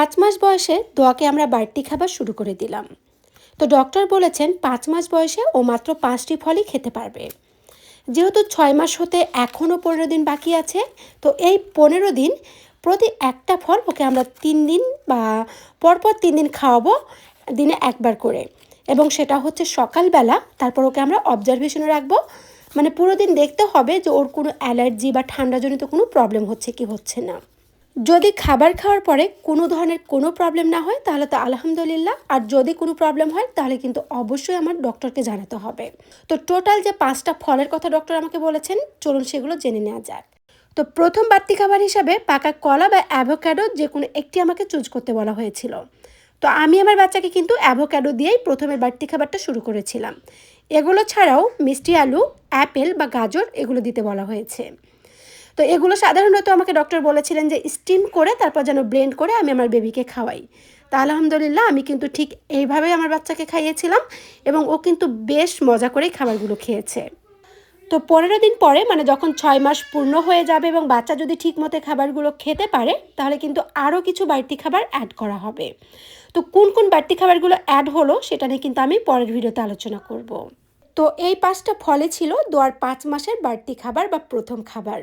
পাঁচ মাস বয়সে দোয়াকে আমরা বাড়তি খাবার শুরু করে দিলাম। তো ডক্টর বলেছেন পাঁচ মাস বয়সে ও মাত্র পাঁচটি ফলই খেতে পারবে। যেহেতু ছয় মাস হতে এখনও পনেরো দিন বাকি আছে, তো এই পনেরো দিন প্রতি একটা ফল ওকে আমরা তিন দিন বা পরপর তিন দিন খাওয়াবো দিনে একবার করে। এবং সেটা হচ্ছে সকালবেলা, তারপর ওকে আমরা অবজারভেশনে রাখব। মানে পুরো দিন দেখতে হবে যে ওর কোনো অ্যালার্জি বা ঠান্ডাজনিত কোনো প্রবলেম হচ্ছে কি হচ্ছে না। যদি খাবার খাওয়ার পরে কোনো ধরনের কোনো প্রবলেম না হয়, তাহলে তো আলহামদুলিল্লাহ। আর যদি কোনো প্রবলেম হয়, তাহলে কিন্তু অবশ্যই আমার ডক্টরকে জানাতে হবে। তো টোটাল যে পাঁচটা ফলের কথা ডক্টর আমাকে বলেছেন, চলুন সেগুলো জেনে নেওয়া যাক। তো প্রথম বাড়তি খাবার হিসাবে পাকা কলা বা অ্যাভোক্যাডো যে কোনো একটি আমাকে চুজ করতে বলা হয়েছিল। তো আমি আমার বাচ্চাকে কিন্তু অ্যাভোক্যাডো দিয়েই প্রথমের বাড়তি খাবারটা শুরু করেছিলাম। এগুলো ছাড়াও মিষ্টি আলু অ্যাপেল বা গাজর এগুলো দিতে বলা হয়েছে। তো এগুলো সাধারণত আমাকে ডক্টর বলেছিলেন যে স্টিম করে তারপর যেন ব্লেন্ড করে আমি আমার বেবিকে খাওয়াই। তা আলহামদুলিল্লাহ আমি কিন্তু ঠিক এইভাবেই আমার বাচ্চাকে খাইয়েছিলাম এবং ও কিন্তু বেশ মজা করেই খাবারগুলো খেয়েছে। তো পনেরো দিন পরে মানে যখন ছয় মাস পূর্ণ হয়ে যাবে এবং বাচ্চা যদি ঠিক মতো খাবারগুলো খেতে পারে, তাহলে কিন্তু আরও কিছু বাড়তি খাবার অ্যাড করা হবে। তো কোন কোন বাড়তি খাবারগুলো অ্যাড হলো সেটা নিয়ে কিন্তু আমি পরের ভিডিওতে আলোচনা করব। তো এই পাঁচটা ফলে ছিল দোয়ার পাঁচ মাসের বাড়তি খাবার বা প্রথম খাবার।